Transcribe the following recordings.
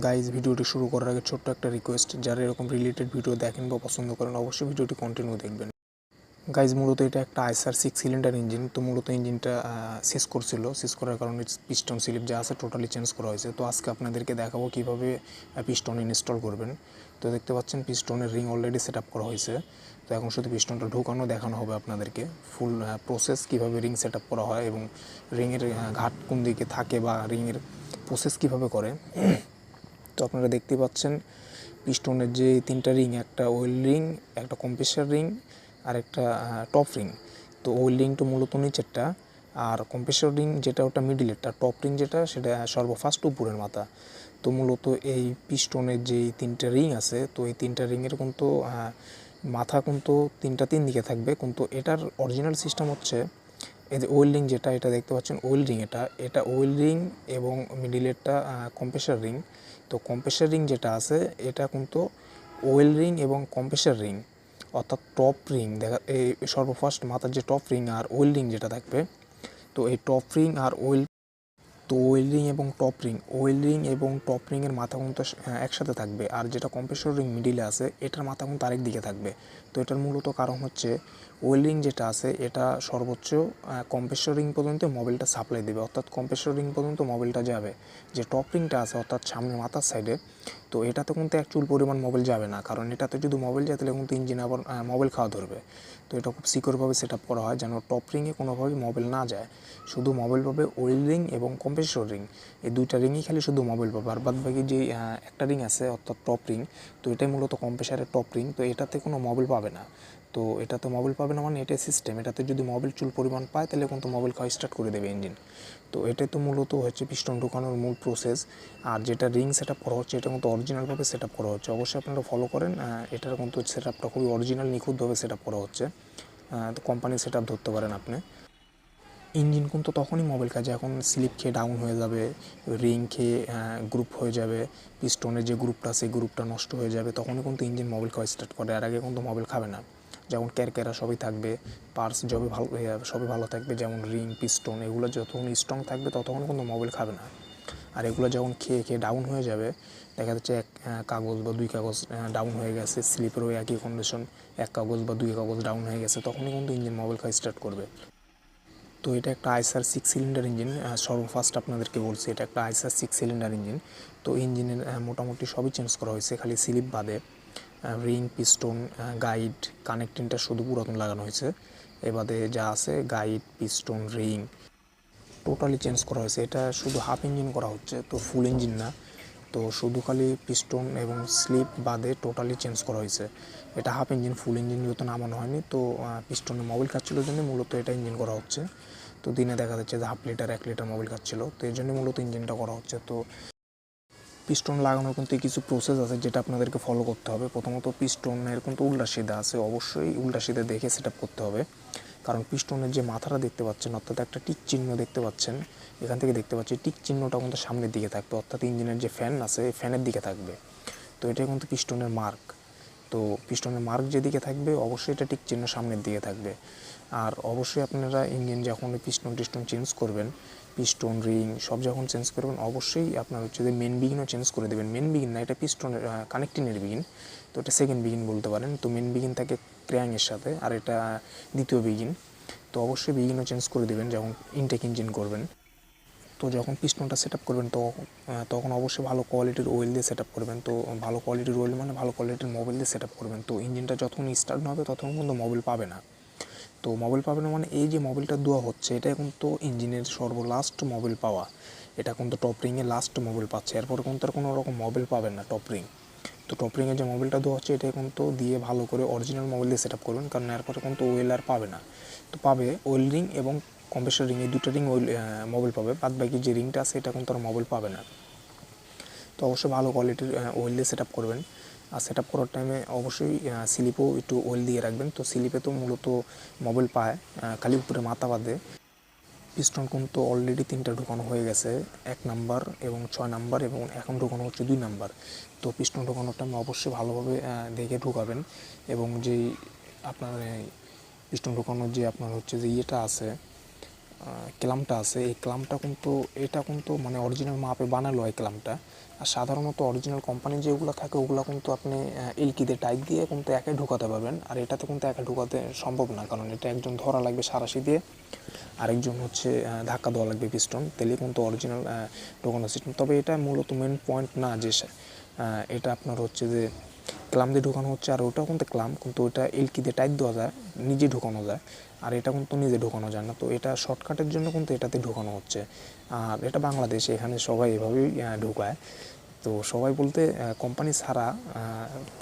Guys ভিডিওটি শুরু করার আগে ছোট্ট একটা রিকোয়েস্ট যারা এরকম রিলেটেড ভিডিও দেখেন বা পছন্দ করেন, অবশ্যই ভিডিওটি কন্টিনিউ দেখবেন। গাইজ মূলত এটা একটা আইসার সিক্স সিলিন্ডার ইঞ্জিন তো মূলত ইঞ্জিনটা শেষ করছিল। শেষ করার কারণে পিস্টন স্লিপ যা আছে টোটালি চেঞ্জ করা হয়েছে। তো আজকে আপনাদেরকে দেখাবো কীভাবে পিস্টন ইনস্টল করবেন। তো দেখতে পাচ্ছেন পিস্টনের রিং অলরেডি সেট করা হয়েছে। তো এখন শুধু পিস্টনটা ঢোকানো, দেখানো হবে আপনাদেরকে। ফুল প্রসেস কীভাবে রিং সেট করা হয় এবং রিংয়ের ঘাট কোন দিকে থাকে বা রিংয়ের প্রসেস কীভাবে করে। আপনারা দেখতে পাচ্ছেন, পিস্টনের যে তিনটা রিং, একটা ওয়েল রিং একটা কম্প্রেসার রিং আর একটা টপ রিং তো ওয়েল রিংটা মূলত নিচেরটা, আর কম্প্রেসার রিং যেটা ওটা মিডিলেরটা টপ রিং যেটা, সেটা সর্বফার্স্ট উপরের মাথা। তো মূলত এই পিস্টনের যে তিনটা রিং আছে, তো এই তিনটা রিংয়ের কিন্তু মাথা কিন্তু তিনটা তিন দিকে থাকবে। কিন্তু এটার অরিজিনাল সিস্টেম হচ্ছে, এই যে ওয়েল রিং যেটা, এটা দেখতে পাচ্ছেন ওয়েল রিং এটা। এটা ওয়েল রিং এবং মিডিলেরটা কম্প্রেসার রিং তো কম্প্রেসার রিং যেটা আছে, এটা কিন্তু ওয়েল রিং এবং কম্প্রেসার রিং অর্থাৎ টপ রিং দেখা, এই সর্বফার্স্ট মাথার যে টপ রিং আর ওয়েল রিং যেটা থাকবে, তো এই টপ রিং আর ওয়েল তো ওয়েল রিং এবং টপ রিং ওয়েল রিং এবং টপ রিংয়ের মাথা কিন্তু একসাথে থাকবে। আর যেটা কম্প্রেসর রিং মিডিলে আছে, এটার মাথা কিন্তু আরেক দিকে থাকবে। তো এটার মূলত কারণ হচ্ছে ওয়েল রিং যেটা আছে, এটা সর্বোচ্চ কম্প্রেসর রিং পর্যন্ত মোবাইলটা সাপ্লাই দেবে। অর্থাৎ কম্প্রেসর রিং পর্যন্ত মোবাইলটা যাবে। যে টপ রিংটা আছে, অর্থাৎ সামনে মাথার সাইডে তো এটাতে কিন্তু এক চুল পরিমাণ মোবাইল যাবে না। কারণ এটাতে যদি মোবাইল যায়, তাহলে কিন্তু ইঞ্জিন আবার মোবাইল খাওয়া ধরবে। তো এটা খুব সিকিউরভাবে সেট আপ করা হয়, যেন টপ রিংয়ে কোনোভাবেই মোবাইল না যায়। শুধু মোবাইল পাবে ওয়েল রিং এবং কম্প্রেসর রিং এই দুইটা রিংই খালি শুধু মোবাইল পাবে। আর বাদ বাকি যে একটা রিং আছে, অর্থাৎ টপ রিং তো এটাই মূলত কম্প্রেসারের টপ রিং তো এটাতে কোনো মোবাইল পাবে না। তো এটাতে মোবাইল পাবে না মানে এটাই সিস্টেম এটাতে যদি মোবাইল চুল পরিমাণ পায়, তাহলে কিন্তু মোবাইল খাওয়া স্টার্ট করে দেবে ইঞ্জিন তো এটাই তো মূলত হচ্ছে পিস্টন ঢুকানোর মূল প্রসেস আর যেটা রিং সেট আপ করা হচ্ছে, এটা কিন্তু অরিজিনালভাবে সেট আপ করা হচ্ছে। অবশ্যই আপনারা ফলো করেন। এটার কিন্তু সেট আপটা খুবই অরিজিনাল নিখুঁতভাবে সেট আপ করা হচ্ছে। তো কোম্পানির সেট আপ ধরতে পারেন আপনি। ইঞ্জিন কিন্তু তখনই মোবাইল কাজে। এখন স্লিপ খেয়ে ডাউন হয়ে যাবে রিং খেয়ে গ্রুপ হয়ে যাবে পিস্টনের যে গ্রুপটা সেই গ্রুপটা নষ্ট হয়ে যাবে। তখনই কিন্তু ইঞ্জিন মোবাইল খাওয়া স্টার্ট করে। আর আগে কিন্তু মোবাইল খাবে না। যেমন ক্যারকেরা সবই থাকবে পার্স যবে ভালো সবই ভালো থাকবে, যেমন রিং পিস্টন এগুলো যতক্ষণ স্ট্রং থাকবে ততক্ষণ কিন্তু মোবাইল খাবে না। আর এগুলো যখন খেয়ে খেয়ে ডাউন হয়ে যাবে, দেখা যাচ্ছে এক কাগজ বা দুই কাগজ ডাউন হয়ে গেছে স্লিপেরও একই কন্ডিশন এক কাগজ বা দুই কাগজ ডাউন হয়ে গেছে, তখনই কিন্তু ইঞ্জিন মোবাইল খাওয়া স্টার্ট করবে। তো এটা একটা আইসার সিক্স সিলিন্ডার ইঞ্জিন সর্বফার্স্ট আপনাদেরকে বলছি, এটা একটা আইসার সিক্স সিলিন্ডার ইঞ্জিন তো ইঞ্জিনের মোটামুটি সবই চেঞ্জ করা হয়েছে, খালি স্লিপ বাদে। রিং পিস্টন গাইড কানেক্টিংটা শুধু পুরাতন লাগানো হয়েছে। এ বাদে যা আছে guide piston ring totally change করা হয়েছে। এটা শুধু হাফ ইঞ্জিন করা হচ্ছে, তো ফুল ইঞ্জিন না। তো শুধু খালি পিস্টন এবং স্লিপ বাদে টোটালি চেঞ্জ করা হয়েছে। এটা হাফ ইঞ্জিন ফুল ইঞ্জিন যেহেতু নামানো হয়নি। তো পিস্টনে মোবাইল খাচ্ছিল জন্য মূলত এটা ইঞ্জিন করা হচ্ছে। তো দিনে দেখা যাচ্ছে যে হাফ লিটার এক লিটার মোবাইল খাচ্ছিল তো এই জন্য মূলত ইঞ্জিনটা করা হচ্ছে। তো পিস্টন লাগানোর কিন্তু কিছু প্রসেস আছে যেটা আপনাদেরকে ফলো করতে হবে। প্রথমত পিস্টনের কিন্তু উল্টা সিধা আছে, অবশ্যই উল্টা সিধা দেখে সেট করতে হবে। কারণ পিস্টনের যে মাথাটা দেখতে পাচ্ছেন, অর্থাৎ একটা টিক চিহ্ন দেখতে পাচ্ছেন, এখান থেকে দেখতে পাচ্ছি টিক চিহ্নটা কিন্তু সামনের দিকে থাকবে, অর্থাৎ ইঞ্জিনের যে ফ্যান আছে ফ্যানের দিকে থাকবে। তো এটা কিন্তু পিস্টনের মার্ক তো পিস্টনের মার্ক যেদিকে থাকবে, অবশ্যই এটা টিক চিহ্ন সামনের দিকে থাকবে। আর অবশ্যই আপনারা ইঞ্জিন যখন পিস্টন টিস্টন চেঞ্জ করবেন পিস্টন রিং সব যখন চেঞ্জ করবেন, অবশ্যই আপনার হচ্ছে যে মেন বিগিনও চেঞ্জ করে দেবেন। মেন বিগিন না, এটা পিস্টনের কানেক্টিংয়ের বিগিন তো এটা সেকেন্ড বিগিন বলতে পারেন। তো মেন বিগিন থাকে ক্র্যাংয়ের সাথে, আর এটা দ্বিতীয় বিগিন তো অবশ্যই বিগিনও চেঞ্জ করে দেবেন যখন ইনটেক ইঞ্জিন করবেন। তো যখন পিস্টনটা সেট আপ করবেন, তো তখন অবশ্যই ভালো কোয়ালিটির ওয়েল দিয়ে সেট আপ করবেন। তো ভালো কোয়ালিটির ওয়েল মানে ভালো কোয়ালিটির মোবাইল দিয়ে সেট আপ করবেন। তো ইঞ্জিনটা যতক্ষণ স্টার্ট না হবে, ততক্ষণ কিন্তু মোবাইল পাবে না। তো মোবাইল পাবে না মানে এই যে মোবাইলটা দেওয়া হচ্ছে, এটা কিন্তু ইঞ্জিনের সর্বলাস্ট মোবাইল পাওয়া। এটা কিন্তু টপ রিংয়ে লাস্ট মোবাইল পাচ্ছে। এরপরে কিন্তু আর কোনো রকম মোবাইল পাবেন না টপ রিং তো টপ রিংয়ে যে মোবাইলটা দেওয়া হচ্ছে, এটা এখন তো দিয়ে ভালো করে অরিজিনাল মোবাইল দিয়ে সেট আপ করবেন, কারণ এরপরে কিন্তু ওয়েল আর পাবে না। তো পাবে ওয়েল রিং এবং কম্প্রেসর রিং এই দুটো রিং ওয়েল মোবাইল পাবে। বাদ বাকি যে রিংটা আছে, এটা কিন্তু আর মোবাইল পাবে না। তো অবশ্যই ভালো কোয়ালিটির ওয়েল দিয়ে সেট আপ করবেন। সেট আপ করার টাইমে অবশ্যই স্লিপও একটু ওয়েল দিয়ে রাখবেন। তো স্লিপে তো মূলত মোবাইল পায় খালি উপরে মাথা বাদে পিস্টন কোন তো অলরেডি তিনটা ঢোকানো হয়ে গেছে, এক নাম্বার এবং ছয় নাম্বার এবং এখন ঢোকানো হচ্ছে দুই নাম্বার তো পিস্টন ঢোকানোর টাইমে অবশ্যই ভালোভাবে দেখে ঢোকাবেন এবং যেই আপনার পিস্টন ঢোকানোর যে আপনার হচ্ছে যে ইয়েটা আছে ক্লামটা আছে। এই ক্লামটা কিন্তু, এটা কিন্তু মানে অরিজিনাল মাপে বানালো এই ক্লামটা। আর সাধারণত অরিজিনাল কোম্পানি যেগুলো থাকে, ওগুলো কিন্তু আপনি এলকি দিয়ে টাইপ দিয়ে কিন্তু একাই ঢোকাতে পারবেন। আর এটাতে কিন্তু একা ঢোকাতে সম্ভব না, কারণ এটা একজন ধরা লাগবে সারাশি দিয়ে, আরেকজন হচ্ছে ধাক্কা দেওয়া লাগবে পিস্টন তেলে কিন্তু অরিজিনাল ঢোকানো সিস্টেম তবে এটা মূলত মেন পয়েন্ট না যে এটা আপনার হচ্ছে যে ক্লাম দিয়ে ঢোকানো হচ্ছে, আর ওটাও কিন্তু ক্লাম, কিন্তু ওটা এলকি দিয়ে টাইপ দেওয়া যায়, নিজে ঢোকানো যায়, আর এটা কিন্তু নিজে ঢোকানো যায় না। তো এটা শর্টকাটের জন্য কিন্তু এটাতে ঢোকানো হচ্ছে। আর এটা বাংলাদেশে, এখানে সবাই এভাবেই ঢোকায়। তো সবাই বলতে কোম্পানি ছাড়া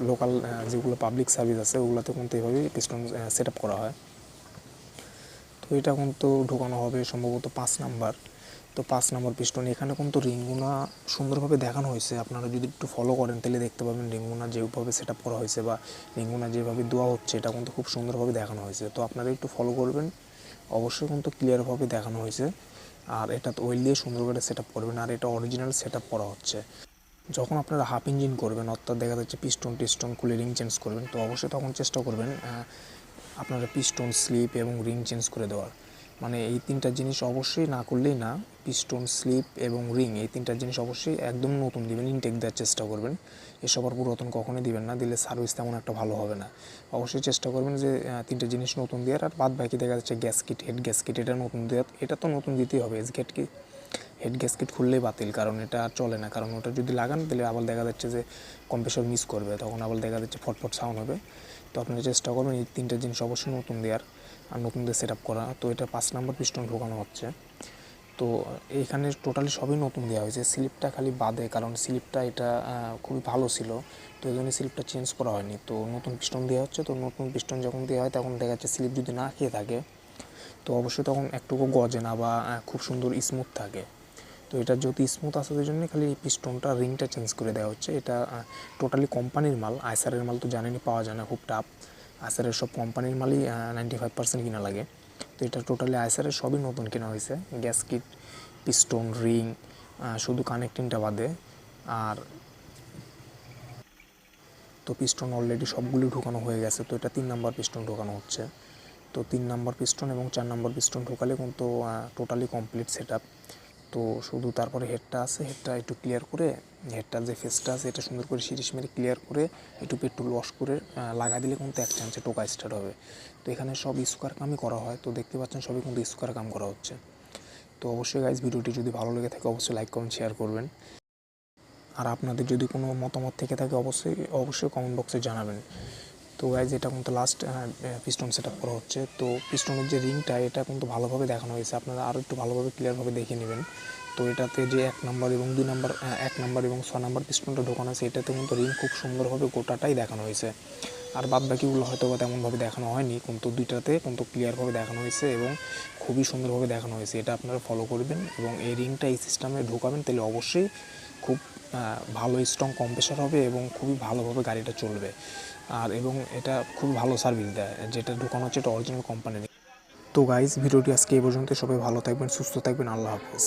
লোকাল যেগুলো পাবলিক সার্ভিস আছে, ওগুলোতে কিন্তু এভাবেই পিস্টন সেট করা হয়। তো এটা কিন্তু ঢোকানো হবে সম্ভবত পাঁচ নাম্বার। তো পাঁচ নাম্বার পিস্টন এখানে কিন্তু রিংগুনা সুন্দরভাবে দেখানো হয়েছে। আপনারা যদি একটু ফলো করেন, তাহলে দেখতে পাবেন রিংগুনা যেভাবে সেট করা হয়েছে বা রিংগুনা যেভাবে দেওয়া হচ্ছে, এটা কিন্তু খুব সুন্দরভাবে দেখানো হয়েছে। তো আপনারা একটু ফলো করবেন। অবশ্যই কিন্তু ক্লিয়ারভাবে দেখানো হয়েছে। আর এটা ওয়েল দিয়ে সুন্দর করে সেট করবেন। আর এটা অরিজিনাল সেট করা হচ্ছে। যখন আপনারা হাফ ইঞ্জিন করবেন, অর্থাৎ দেখা যাচ্ছে পিস্টন টিস্টন খুলে রিং চেঞ্জ করবেন, তো অবশ্যই তখন চেষ্টা করবেন আপনারা পিস্টন স্লিপ এবং রিং চেঞ্জ করে দেওয়ার। মানে এই তিনটা জিনিস অবশ্যই না করলেই না পিস্টন স্লিপ এবং রিং এই তিনটা জিনিস অবশ্যই একদম নতুন দিবেন ইনটেক দেওয়ার চেষ্টা করবেন। এসব আর পুরাতন কখনোই দিবেন না, দিলে সার্ভিস তেমন একটা ভালো হবে না। অবশ্যই চেষ্টা করবেন যে তিনটা জিনিস নতুন দেওয়ার আর বাদ বাকি দেখা যাচ্ছে gasket head gasket এটা নতুন দেওয়ার, এটা তো নতুন দিতেই হবে। গেট কি হেড গ্যাসকেট খুললেই বাতিল, কারণ এটা আর চলে না, কারণ ওটা যদি লাগান, তাহলে আবার দেখা যাচ্ছে যে কম্প্রেসর মিস করবে, তখন আবার দেখা যাচ্ছে ফটফট সাউন্ড হবে। তো আপনারা চেষ্টা করবেন এই তিনটে জিনিস অবশ্যই নতুন দেওয়ার। আর নতুন দিয়ে সেট করা। তো এটা পাঁচ নাম্বার পিস্টন ঢোকানো হচ্ছে। তো এইখানে টোটালি সবই নতুন দেওয়া হয়েছে। স্লিপটা খালি বাদে, কারণ স্লিপটা এটা খুবই ভালো ছিল। তো এই জন্য স্লিপটা চেঞ্জ করা হয়নি। তো নতুন পিস্টন দেওয়া হচ্ছে। তো নতুন পিস্টন যখন দেওয়া হয়, তখন দেখা যাচ্ছে স্লিপ যদি না খেয়ে থাকে, তো অবশ্যই তখন একটুকু গজে না বা খুব সুন্দর স্মুথ থাকে। তো এটা যদি স্মুথ আসার জন্য খালি এই পিস্টনটা রিংটা চেঞ্জ করে দেওয়া হচ্ছে। এটা টোটালি কোম্পানির মাল। আইসারের মাল তো জানেনই, পাওয়া যায় না, খুব টাফ আইসারের সব কোম্পানির মালই নাইনটি ফাইভ পার্সেন্ট কিনা লাগে। তো এটা টোটালি আইসারের সবই নতুন কেনা হয়েছে। গ্যাস কিট পিস্টন রিং শুধু কানেক্টিংটা বাদে। আর তো পিস্টন অলরেডি সবগুলি ঢোকানো হয়ে গেছে। তো এটা তিন নাম্বার পিস্টন ঢোকানো হচ্ছে। তো তিন নাম্বার পিস্টন এবং চার নাম্বার পিস্টন ঢোকালে কিন্তু টোটালি কমপ্লিট সেট তো শুধু তারপরে হেডটা আছে হেডটা একটু ক্লিয়ার করে হেডটার যে ফেসটা আছে, এটা সুন্দর করে সিরিজ মেরে ক্লিয়ার করে একটু পেট্রোল ওয়াশ করে লাগা দিলে কিন্তু এক চান্সে টোকা স্টার্ট হবে। তো এখানে সব স্কোয়ার কামই করা হয়, তো দেখতে পাচ্ছেন সবই কিন্তু স্কোয়ার কাম করা হচ্ছে। তো অবশ্যই গাইজ ভিডিওটি যদি ভালো লেগে থাকে, অবশ্যই লাইক কমেন্ট শেয়ার করবেন। আর আপনাদের যদি কোনো মতামত থেকে থাকে, অবশ্যই অবশ্যই কমেন্ট বক্সে জানাবেন। তো গাইজ এটা কিন্তু লাস্ট পিস্টন সেট করা হচ্ছে। তো পিস্টনের যে রিংটা এটা কিন্তু ভালোভাবে দেখানো হয়েছে। আপনারা আরও একটু ভালোভাবে ক্লিয়ারভাবে দেখে নেবেন। তো এটাতে যে এক নাম্বার এবং দুই নাম্বার এক নাম্বার এবং ছ নাম্বার পিস্টনটা ঢোকানো আছে, এটাতে কিন্তু রিং খুব সুন্দরভাবে গোটাটাই দেখানো হয়েছে। আর বাদ বাকিগুলো হয়তো বা তেমনভাবে দেখানো হয়নি, কিন্তু দুইটাতে কিন্তু ক্লিয়ারভাবে দেখানো হয়েছে এবং খুবই সুন্দরভাবে দেখানো হয়েছে। এটা আপনারা ফলো করবেন এবং এই রিংটা এই সিস্টেমে ঢোকাবেন, তাহলে অবশ্যই খুব ভালো স্ট্রং কম্প্রেসার হবে এবং খুবই ভালোভাবে গাড়িটা চলবে। আর এবং এটা খুব ভালো সার্ভিস দেয়, যেটা ঢুকানো হচ্ছে এটা অরিজিনাল কোম্পানি তো গাইজ ভিডিওটি আজকে এই পর্যন্ত সবাই ভালো থাকবেন, সুস্থ থাকবেন। আল্লাহ হাফেজ।